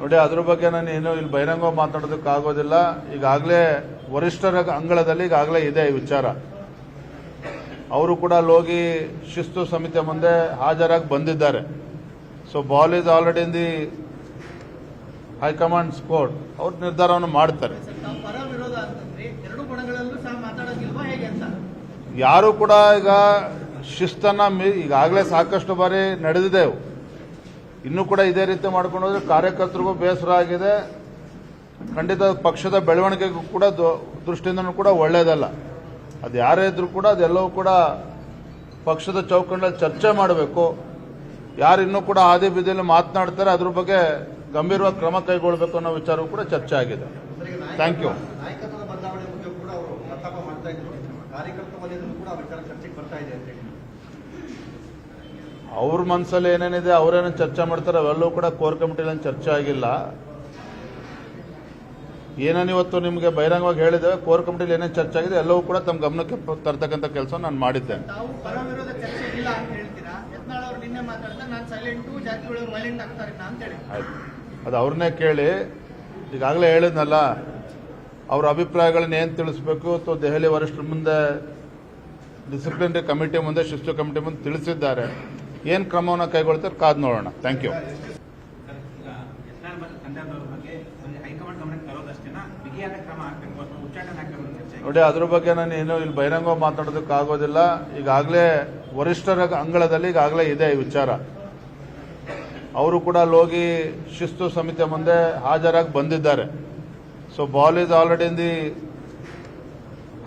ನೋಡಿ ಅದ್ರ ಬಗ್ಗೆ ನಾನು ಏನು ಇಲ್ಲಿ ಬಹಿರಂಗ ಮಾತಾಡೋದಕ್ಕೆ ಆಗೋದಿಲ್ಲ. ಈಗಾಗಲೇ ವರಿಷ್ಠರ ಅಂಗಳದಲ್ಲಿ ಈಗಾಗಲೇ ಇದೆ ಈ ವಿಚಾರ. ಅವರು ಕೂಡ ಅಲ್ಲಿ ಹೋಗಿ ಶಿಸ್ತು ಸಮಿತಿಯ ಮುಂದೆ ಹಾಜರಾಗಿ ಬಂದಿದ್ದಾರೆ. So ball is already in the high command court ಅವ್ರ ನಿರ್ಧಾರವನ್ನು ಮಾಡ್ತಾರೆ. ಯಾರು ಕೂಡ ಈಗ ಶಿಸ್ತನ್ನ ಈಗಾಗಲೇ ಸಾಕಷ್ಟು ಬಾರಿ ನಡೆದಿದೆ. ಇನ್ನೂ ಕೂಡ ಇದೇ ರೀತಿ ಮಾಡ್ಕೊಂಡು ಹೋದ್ರೆ ಕಾರ್ಯಕರ್ತರಿಗೂ ಬೇಸರ ಆಗಿದೆ. ಖಂಡಿತ ಪಕ್ಷದ ಬೆಳವಣಿಗೆಗೂ ಕೂಡ ದೃಷ್ಟಿಯಿಂದನೂ ಕೂಡ ಒಳ್ಳೆಯದಲ್ಲ ಅದು ಯಾರೇ ಇದ್ರೂ ಕೂಡ ಅದೆಲ್ಲವೂ ಕೂಡ ಪಕ್ಷದ ಚೌಕಂಡಲ್ಲಿ ಚರ್ಚೆ ಮಾಡಬೇಕು. ಯಾರು ಇನ್ನೂ ಕೂಡ ಹಾದಿ ಬೀದಿಯಲ್ಲಿ ಮಾತನಾಡ್ತಾರೆ, ಅದ್ರ ಬಗ್ಗೆ ಗಂಭೀರವಾಗಿ ಕ್ರಮ ಕೈಗೊಳ್ಳಬೇಕು ಅನ್ನೋ ವಿಚಾರವೂ ಕೂಡ ಚರ್ಚೆ ಆಗಿದೆ. ಥ್ಯಾಂಕ್ ಯು ಕಾರ್ಯಕರ್ತ ವಲಯದಲ್ಲೂ ಕೂಡ ವಿಚಾರ ಚರ್ಚೆಗೆ ಬರ್ತಾ ಇದೆ ಅಂತ ಹೇಳಿ ಅವ್ರ ಮನಸ್ಸಲ್ಲಿ ಏನೇನಿದೆ ಅವರೇನು ಚರ್ಚೆ ಮಾಡ್ತಾರೆ ಅವೆಲ್ಲವೂ ಕೂಡ ಕೋರ್ ಕಮಿಟಿಲಿ ಚರ್ಚೆ ಆಗಿಲ್ಲ. ಏನೇನು ಇವತ್ತು ನಿಮಗೆ ಬಹಿರಂಗವಾಗಿ ಹೇಳಿದ್ದೇವೆ ಕೋರ್ ಕಮಿಟಿಲಿ ಏನೇನು ಚರ್ಚೆ ಆಗಿದೆ ಎಲ್ಲವೂ ಕೂಡ ತಮ್ಮ ಗಮನಕ್ಕೆ ತರ್ತಕ್ಕಂಥ ಕೆಲಸ ನಾನು ಮಾಡಿದ್ದೇನೆ ಅದು ಅವ್ರನ್ನೇ ಕೇಳಿ ಈಗಾಗಲೇ ಹೇಳಿದ್ನಲ್ಲ ಅವ್ರ ಅಭಿಪ್ರಾಯಗಳನ್ನ ಏನು ತಿಳಿಸ್ಬೇಕು ಅಥವಾ ದೆಹಲಿ ವರಿಷ್ಠರ ಮುಂದೆ ಡಿಸಿಪ್ಲಿನರಿ ಕಮಿಟಿ ಮುಂದೆ, ಶಿಸ್ತು ಕಮಿಟಿ ಮುಂದೆ ತಿಳಿಸಿದ್ದಾರೆ. ಏನು ಕ್ರಮವನ್ನು ಕೈಗೊಳ್ತಾರೆ ಕಾದು ನೋಡೋಣ. ಥ್ಯಾಂಕ್ ಯು ನೋಡಿ, ಅದ್ರ ಬಗ್ಗೆ ನಾನು ಏನು ಇಲ್ಲಿ ಬಹಿರಂಗ ಮಾತಾಡೋದಕ್ಕೆ ಆಗೋದಿಲ್ಲ. ಈಗಾಗಲೇ ವರಿಷ್ಠರ ಅಂಗಳದಲ್ಲಿ ಈಗಾಗಲೇ ಇದೆ ಈ ವಿಚಾರ. ಅವರು ಕೂಡ ಅಲ್ಲಿ ಹೋಗಿ ಶಿಸ್ತು ಸಮಿತಿ ಮುಂದೆ ಹಾಜರಾಗಿ ಬಂದಿದ್ದಾರೆ. So ball is already in the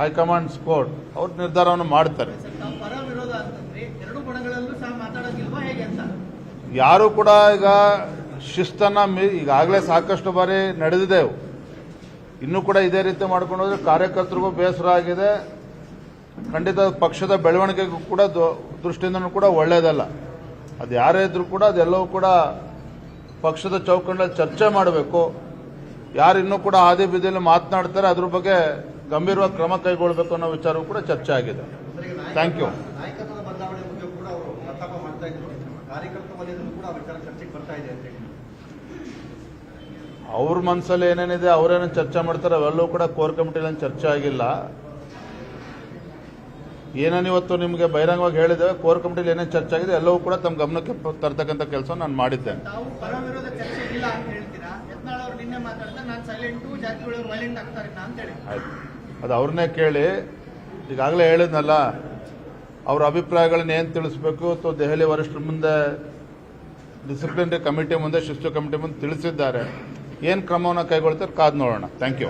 high command court ಅವ್ರು ನಿರ್ಧಾರವನ್ನು ಮಾಡ್ತಾರೆ. ಯಾರು ಕೂಡ ಈಗ ಶಿಸ್ತನ್ನ ಮೀ ಈಗಾಗಲೇ ಸಾಕಷ್ಟು ಬಾರಿ ನಡೆದಿದೆ. ಇನ್ನೂ ಕೂಡ ಇದೇ ರೀತಿ ಮಾಡ್ಕೊಂಡು ಹೋದ್ರೆ ಕಾರ್ಯಕರ್ತರಿಗೂ ಬೇಸರ ಆಗಿದೆ. ಖಂಡಿತ ಪಕ್ಷದ ಬೆಳವಣಿಗೆಗೂ ಕೂಡ ದೃಷ್ಟಿಯಿಂದನೂ ಕೂಡ ಒಳ್ಳೆಯದಲ್ಲ ಅದು ಯಾರೇ ಇದ್ರೂ ಕೂಡ ಅದೆಲ್ಲವೂ ಕೂಡ ಪಕ್ಷದ ಚೌಕಂಡಲ್ಲಿ ಚರ್ಚೆ ಮಾಡಬೇಕು. ಯಾರು ಇನ್ನೂ ಕೂಡ ಹಾದಿ ಬೀದಿಯಲ್ಲಿ ಮಾತನಾಡ್ತಾರೆ ಅದ್ರ ಬಗ್ಗೆ ಗಂಭೀರವಾಗಿ ಕ್ರಮ ಕೈಗೊಳ್ಳಬೇಕು ಅನ್ನೋ ವಿಚಾರವೂ ಕೂಡ ಚರ್ಚೆ ಆಗಿದೆ. ಥ್ಯಾಂಕ್ ಯು ಅವರು ಮನಸ್ಸಲ್ಲಿ ಏನೇನಿದೆ ಅವರೇನು ಚರ್ಚೆ ಮಾಡ್ತಾರೆ ಅವೆಲ್ಲವೂ ಕೂಡ ಕೋರ್ ಕಮಿಟಿಲಿ ಚರ್ಚೆ ಆಗಿಲ್ಲ. ಏನೇನು ಇವತ್ತು ನಿಮಗೆ ಬಹಿರಂಗವಾಗಿ ಹೇಳಿದ್ದೇವೆ ಕೋರ್ ಕಮಿಟಿಲಿ ಏನೇನು ಚರ್ಚೆ ಆಗಿದೆ ಎಲ್ಲವೂ ಕೂಡ ತಮ್ಮ ಗಮನಕ್ಕೆ ತರ್ತಕ್ಕಂಥ ಕೆಲಸ ನಾನು ಮಾಡಿದ್ದೇನೆ. ನಿನ್ನೆ ಮಾತಾಡಿದ್ರೆ ನಾನು ಸೈಲೆಂಟು ಜಾರಕಿಹೊಳಿ ಅವರು ಆಗ್ತಾರೆ ಅಂತ ಹೇಳಿ ಆಯ್ತು. ಅದು ಅವ್ರನ್ನೇ ಕೇಳಿ, ಈಗಾಗಲೇ ಹೇಳಿದ್ನಲ್ಲ, ಅವ್ರ ಅಭಿಪ್ರಾಯಗಳನ್ನ ಏನು ತಿಳಿಸ್ಬೇಕು ಅಥವಾ ದೆಹಲಿ ವರಿಷ್ಠರ ಮುಂದೆ ಡಿಸಿಪ್ಲಿನರಿ ಕಮಿಟಿ ಮುಂದೆ ಶಿಸ್ತು ಕಮಿಟಿ ಮುಂದೆ ತಿಳಿಸಿದ್ದಾರೆ. ಏನು ಕ್ರಮವನ್ನು ಕೈಗೊಳ್ತಾರೆ ಕಾದು ನೋಡೋಣ. Thank you